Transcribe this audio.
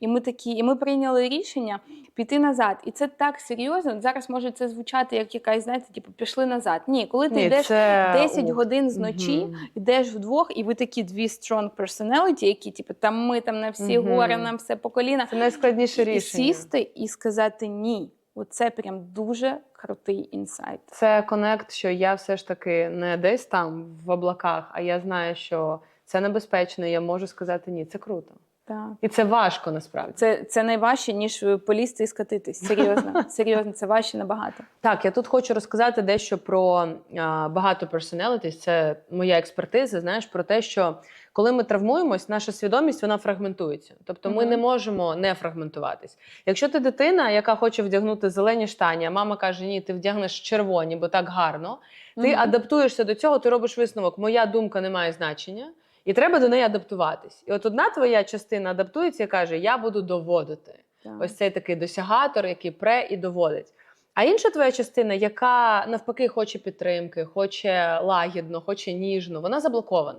І ми такі, і ми прийняли рішення піти назад. І це так серйозно. Зараз може це звучати як якась, знаєте, типу, пішли назад. Ні, коли ти Ні, йдеш це 10 ух. годин зночі, Мгм. йдеш вдвох, і ви такі дві strong personality, які, типу, там ми там на всі Мгм. гори, нам все по коліна. Це найскладніше І сісти і сказати ні. Оце прям дуже крутий інсайт. Це конект, що я все ж таки не десь там в облаках, а я знаю, що це небезпечно, я можу сказати ні. Це круто. Так. І це важко насправді. Це, це найважче, ніж е, полізти і скатитись. Серйозно. Серйозно, це важче набагато. Так, я тут хочу розказати дещо про а, багато personalities. Це моя експертиза. Знаєш, про те, що коли ми травмуємось, наша свідомість вона фрагментується. Тобто ми не можемо не фрагментуватись. Якщо ти дитина, яка хоче вдягнути зелені штані, а мама каже, ні, ти вдягнеш червоні, бо так гарно. Ти Мгм. адаптуєшся до цього, ти робиш висновок. Моя думка не має значення, і треба до неї адаптуватись. І от одна твоя частина адаптується і каже: Я буду доводити. Так. Ось цей такий досягатор, який пре і доводить. А інша твоя частина, яка навпаки хоче підтримки, хоче лагідно, хоче ніжно, вона заблокована.